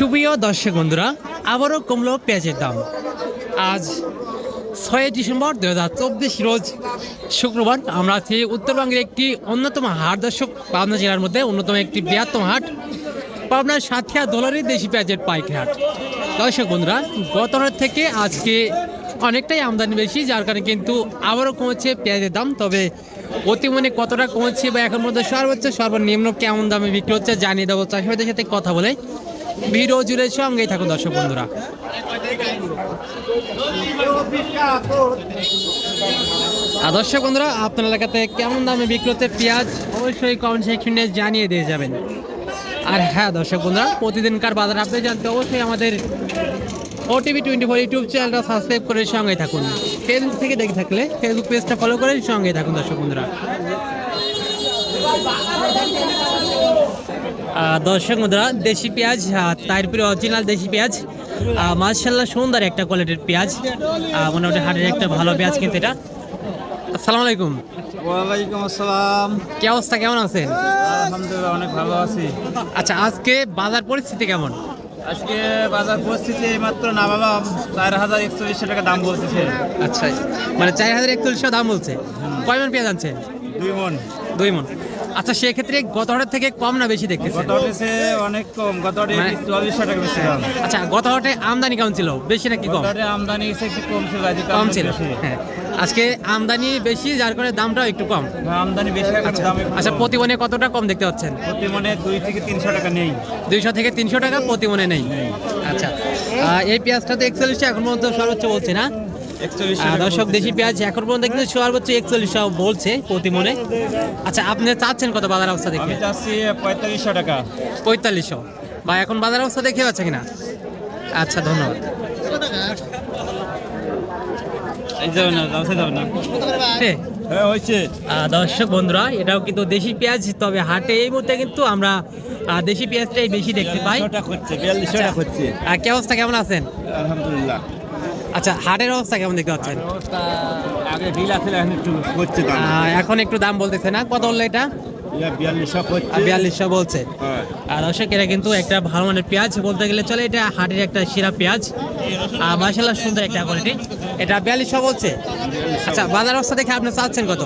সুপ্রিয় দর্শক বন্ধুরা, আবারও কমলো পেঁয়াজের দাম। আজ ছয় ডিসেম্বর দু হাজার চব্বিশ রোজ শুক্রবার। আমরা আছি উত্তরবঙ্গের একটি অন্যতম হাট দর্শক, পাবনা জেলার মধ্যে অন্যতম একটি বৃহত্তম হাট, পাবনার সাতক্ষীরা দোলারি দেশি পেঁয়াজের পাইকারি হাট। দর্শক বন্ধুরা, গত থেকে আজকে অনেকটাই আমদানি বেশি, যার কারণে কিন্তু আবারও কমেছে পেঁয়াজের দাম। তবে অতি মনে কতটা কমেছে বা এখন মধ্যে সর্বোচ্চ, সর্বনিম্ন কেমন দামে বিক্রি হচ্ছে জানিয়ে দেবো। চাষিবাদের সাথে কথা বলে ভিডিও জুড়ে সঙ্গেই থাকুন দর্শক বন্ধুরা। আর দর্শক বন্ধুরা, আপনার এলাকাতে কেমন দামে বিক্রি হচ্ছে পেঁয়াজ? অবশ্যই কমেন্ট সেকশনে জানিয়ে দিয়ে যাবেন। আর হ্যাঁ দর্শক বন্ধুরা, প্রতিদিনকার বাজার আপনি জানতে অবশ্যই আমাদের ওটিভি টোয়েন্টি ফোর ইউটিউব চ্যানেলটা সাবস্ক্রাইব করে সঙ্গে থাকুন। ফেসবুক থেকে দেখে থাকলে ফেসবুক পেজটা ফলো করে সঙ্গে থাকুন দর্শক বন্ধুরা। দর্শক মুদ্রা দেশি পেঁয়াজ তারপরে অরিজিনাল দেশি পেঁয়াজ। মার্শাল্লাহ সুন্দর একটা কোয়ালিটির পেঁয়াজ। মোটামুটি হাটের একটা ভালো পেঁয়াজ কিন্তু এটা। আসসালামু আলাইকুম। ওয়ালাইকুম আসসালাম। কি অবস্থা কেমন আছেন? আলহামদুলিল্লাহ অনেক ভালো আছি। আচ্ছা আজকে বাজার পরিস্থিতি কেমন? আজকে বাজার পরিস্থিতি মাত্র না বাবা চার হাজার একচল্লিশশো টাকা দাম বলতেছে। আচ্ছা মানে চার হাজার একচল্লিশশো দাম বলছে। কয় মন পেঁয়াজ আনছেন দুই মন। দুই মন। আচ্ছা সেক্ষেত্রে গত হাটের থেকে কম না বেশি দেখতেছে? গত হটেছে অনেক কম। গত হটে মানে- চুয়াল্লিশশো টাকা বেশি দাম। আচ্ছা গত হাটে আমদানি কেমন ছিল? বেশি নাকি কম? আমদানি একটু কম ছিল আজকে কম ছিল। হ্যাঁ। আজকে আমদানি বেশি যার কারণে দামটাও একটু কম। আমদানি বেশি আচ্ছা দাম আচ্ছা প্রতি মনে কতটা কম দেখতে পাচ্ছেন? প্রতি মনে দুই থেকে তিনশো টাকা নেই। দুইশো থেকে তিনশো টাকা প্রতি মনে নেই। আচ্ছা এই পেঁয়াজটা তো একচল্লিশটা এখন পর্যন্ত সর্বোচ্চ বলছে না। দর্শক। দেশি পেঁয়াজ এখন পর্যন্ত কিন্তু সর্বোচ্চ একচল্লিশশো বলছে প্রতি মনে আচ্ছা আপনি চাচ্ছেন কত বাজার অবস্থা দেখে? চাচ্ছি পঁয়তাল্লিশশো টাকা। পঁয়তাল্লিশশো। বা এখন বাজার অবস্থা দেখে পাচ্ছে কিনা? আচ্ছা ধন্যবাদ। হ্যাঁ দর্শক বন্ধুরা এটাও কিন্তু দেশি পেঁয়াজ তবে হাটে এই মুহূর্তে কিন্তু আমরা দেশি পেঁয়াজটাই বেশি দেখতে পাই। টাকা টাকা আর কি অবস্থা কেমন আছেন? আলহামদুলিল্লাহ। আচ্ছা হাটের অবস্থা কেমন দেখতে পাচ্ছেন? আগে বিল ছিল এখন একটু হচ্ছে দাম এখন একটু দাম বলতেছে না কত হলো এটা? বিয়াল্লিশশো বলছে হ্যাঁ। আর দর্শক এটা কিন্তু একটা ভালো মানের পেঁয়াজ বলতে গেলে চলে এটা হাটের একটা সেরা পেঁয়াজ। আর মাসাল্লাহ সুন্দর একটা কোয়ালিটি এটা বিয়াল্লিশশো বলছে আচ্ছা বাজার অবস্থা দেখে আপনি চাচ্ছেন কত?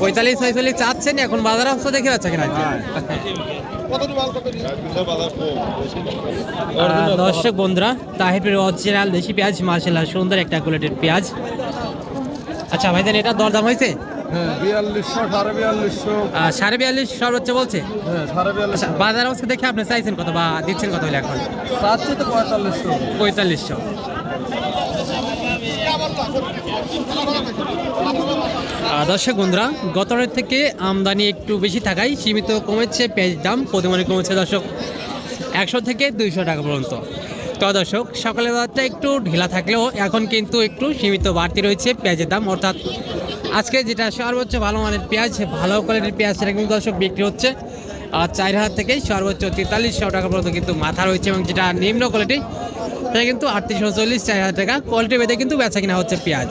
পঁয়তাল্লিশ ছয়চল্লিশ চাচ্ছেন এখন বাজার অবস্থা দেখে পাচ্ছে কিনা? হ্যাঁ। দর্শক বন্ধুরা তাহিরের অরিজিনাল দেশি পেঁয়াজ মার্শাল্লাহ সুন্দর একটা কোয়ালিটির পেঁয়াজ। আচ্ছা ভাইজান এটা দরদাম হয়েছে? হ্যাঁ সাড়ে আহ, সাড়ে বিয়াল্লিশ সর্বোচ্চ বলছে? হ্যাঁ আচ্ছা বাজার অবস্থা দেখে আপনি চাইছেন কত বা দিচ্ছেন কত এখন? চাচ্ছি তো পঁয়তাল্লিশশো। পঁয়তাল্লিশশো। দর্শক বন্ধুরা গত রাত থেকে আমদানি একটু বেশি থাকায় সীমিত কমেছে পেঁয়াজ দাম প্রতিমানে কমেছে দর্শক একশো থেকে দুইশো টাকা পর্যন্ত। তো দর্শক, সকালের বাজারটা একটু ঢিলা থাকলেও এখন কিন্তু একটু সীমিত বাড়তি রয়েছে পেঁয়াজের দাম। অর্থাৎ আজকে যেটা সর্বোচ্চ ভালো মানের পেঁয়াজ, ভালো কোয়ালিটির পেঁয়াজ সেটা কিন্তু দর্শক বিক্রি হচ্ছে। আর চার হাজার থেকে সর্বোচ্চ তেতাল্লিশশো টাকা পর্যন্ত কিন্তু মাথা রয়েছে এবং যেটা নিম্ন কোয়ালিটি সেটা কিন্তু আটত্রিশশো চল্লিশ চার হাজার টাকা। কোয়ালিটি বেঁধে কিন্তু বেচা কিনা হচ্ছে পেঁয়াজ।